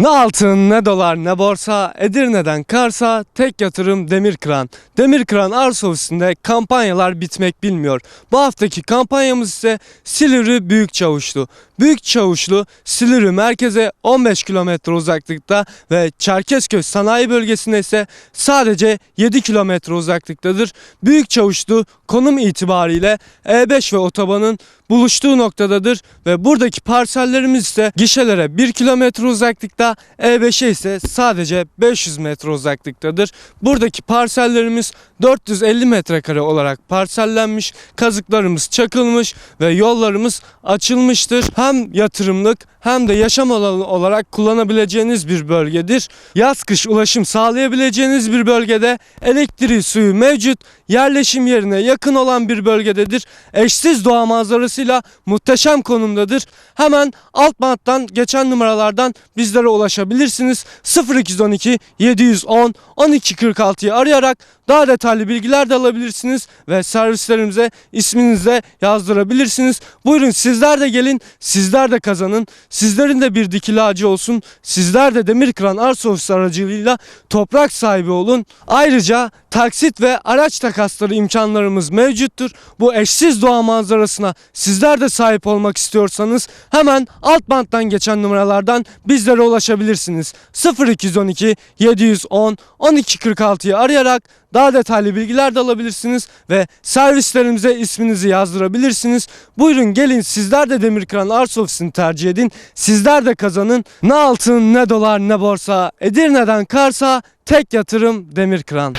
Ne altın, ne dolar, ne borsa, Edirne'den Kars'a tek yatırım Demirkıran. Demirkıran arsa ofisinde kampanyalar bitmek bilmiyor. Bu haftaki kampanyamız ise Silivri Büyük Çavuşlu. Büyük Çavuşlu, Silivri merkeze 15 kilometre uzaklıkta ve Çerkezköy sanayi bölgesinde ise sadece 7 kilometre uzaklıktadır. Büyük Çavuşlu konum itibariyle E5 ve otobanın buluştuğu noktadadır ve buradaki parsellerimiz ise gişelere 1 kilometre uzaklıkta, E5'e ise sadece 500 metre uzaklıktadır. Buradaki parsellerimiz 450 metrekare olarak parsellenmiş, kazıklarımız çakılmış ve yollarımız açılmıştır. Hem yatırımlık hem de yaşam alanı olarak kullanabileceğiniz bir bölgedir. Yaz kış ulaşım sağlayabileceğiniz bir bölgede elektriği suyu mevcut, yerleşim yerine yakın olan bir bölgededir. Eşsiz doğa manzarasıyla muhteşem konumdadır. Hemen alt banttan geçen numaralardan bizlere ulaşabilirsiniz. 0212 710 1246'yı arayarak daha detaylı bilgiler de alabilirsiniz ve servislerimize isminizi de yazdırabilirsiniz. Buyurun sizler de gelin, sizler de kazanın. Sizlerin de bir dikili ağacı olsun. Sizler de Demirkıran Arsa Ofisi aracılığıyla toprak sahibi olun. Ayrıca taksit ve araç takasları imkanlarımız mevcuttur. Bu eşsiz doğa manzarasına sizler de sahip olmak istiyorsanız hemen alt banttan geçen numaralardan bizlere ulaşabilirsiniz. 0212 710 1246'yı arayarak daha detaylı bilgiler de alabilirsiniz ve servislerimize isminizi yazdırabilirsiniz. Buyurun gelin sizler de Demirkıran Arsa Ofisi'ni tercih edin. Sizler de kazanın. Ne altın ne dolar ne borsa Edirne'den Kars'a tek yatırım Demirkıran.